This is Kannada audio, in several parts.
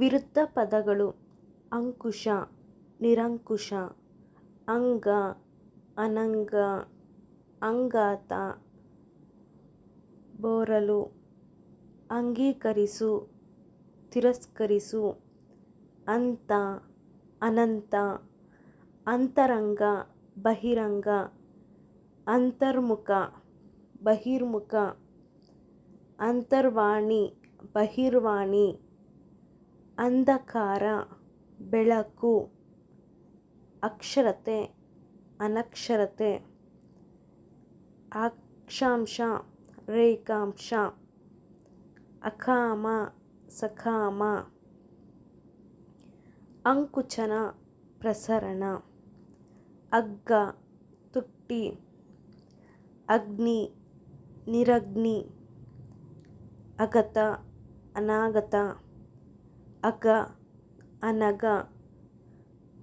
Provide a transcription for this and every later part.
ವಿರುದ್ಧ ಪದಗಳು ಅಂಕುಶ, ನಿರಂಕುಶ, ಅಂಗ, ಅನಂಗ, ಅಂಗಾತ, ಬೋರಲು, ಅಂಗೀಕರಿಸು, ತಿರಸ್ಕರಿಸು, ಅಂತ, ಅನಂತ, ಅಂತರಂಗ, ಬಹಿರಂಗ, ಅಂತರ್ಮುಖ, ಬಹಿರ್ಮುಖ, ಅಂತರ್ವಾಣಿ, ಬಹಿರ್ವಾಣಿ ಅಂಧಕಾರ, ಬೆಳಕು, ಅಕ್ಷರತೆ, ಅನಕ್ಷರತೆ ಅಕ್ಷಾಂಶ ರೇಖಾಂಶ ಅಕಾಮ ಸಕಾಮ ಅಂಕುಚನ, ಪ್ರಸರಣ, ಅಗ್ಗ, ತುಟ್ಟಿ, ಅಗ್ನಿ, ನಿರಗ್ನಿ, ಅಗತ, ಅನಾಗತ. ಅಗ, ಅನಗ,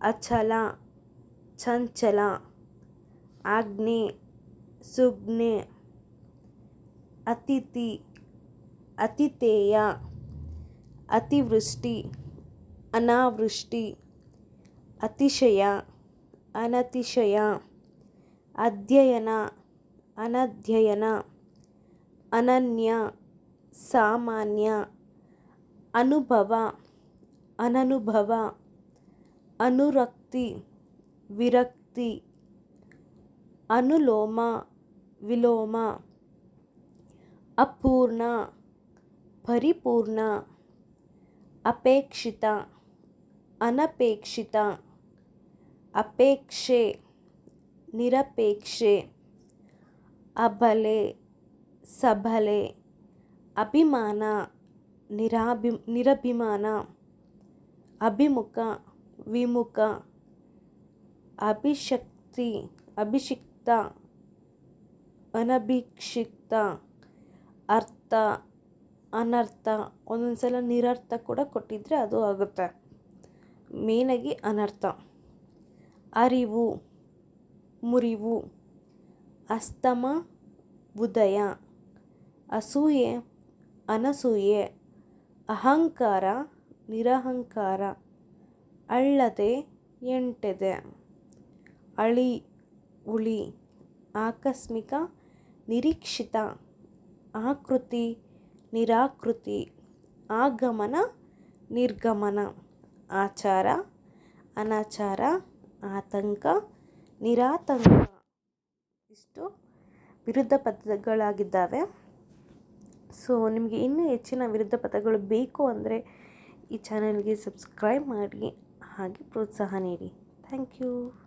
ಅಚಲ, ಚಂಚಲ ಆಜ್ಞೆ ಸುಜ್ಞೆ ಅತಿಥಿ, ಅತಿಥೇಯ, ಅತಿವೃಷ್ಟಿ, ಅನಾವೃಷ್ಟಿ, ಅತಿಶಯ, ಅನತಿಶಯ, ಅಧ್ಯಯನ, ಅನಧ್ಯಯನ, ಅನನ್ಯ, ಸಾಮಾನ್ಯ, ಅನುಭವ ಅನನುಭವ, ಅನುರಕ್ತಿ, ವಿರಕ್ತಿ, ಅನುಲೋಮ, ವಿಲೋಮ, ಅಪೂರ್ಣ, ಪರಿಪೂರ್ಣ, ಅಪೇಕ್ಷಿತ, ಅನಪೇಕ್ಷಿತ, ಅಪೇಕ್ಷೆ, ನಿರಪೇಕ್ಷೆ, ಅಬಲೆ, ಸಬಲೆ, ಅಭಿಮಾನ, ನಿರಾಭಿ, ನಿರಭಿಮಾನ. ಅಭಿಮುಖ, ವಿಮುಖ, ಅಭಿಶಕ್ತಿ, ಅಭಿಷಿಕ್ತ, ಅನಭಿಕ್ಷಿಕ್ತ, ಅರ್ಥ, ಅನರ್ಥ, ಒಂದೊಂದು ಸಲ ನಿರರ್ಥ ಕೂಡ ಕೊಟ್ಟಿದ್ದರೆ ಅದು ಆಗುತ್ತೆ. ಮೇನಾಗಿ ಅನರ್ಥ. ಅರಿವು, ಮುರಿವು, ಅಸ್ತಮ, ಉದಯ, ಅಸೂಯೆ, ಅನಸೂಯೆ, ಅಹಂಕಾರ ನಿರಹಂಕಾರ ಅಳ್ಳದೆ ಎಂಟೆದೆ. ಅಳಿ, ಉಳಿ, ಆಕಸ್ಮಿಕ, ನಿರೀಕ್ಷಿತ, ಆಕೃತಿ, ನಿರಾಕೃತಿ, ಆಗಮನ, ನಿರ್ಗಮನ, ಆಚಾರ, ಅನಾಚಾರ, ಆತಂಕ, ನಿರಾತಂಕ ಇಷ್ಟು ವಿರುದ್ಧ ಪದಗಳಾಗಿದ್ದಾವೆ. ಸೊ ನಿಮಗೆ ಇನ್ನೂ ಹೆಚ್ಚಿನ ವಿರುದ್ಧ ಪದಗಳು ಬೇಕು ಅಂದರೆ ಈ ಚಾನಲ್ಗೆ ಸಬ್ಸ್ಕ್ರೈಬ್ ಮಾಡಿ ಹಾಗೆ ಪ್ರೋತ್ಸಾಹ ನೀಡಿ. Thank you.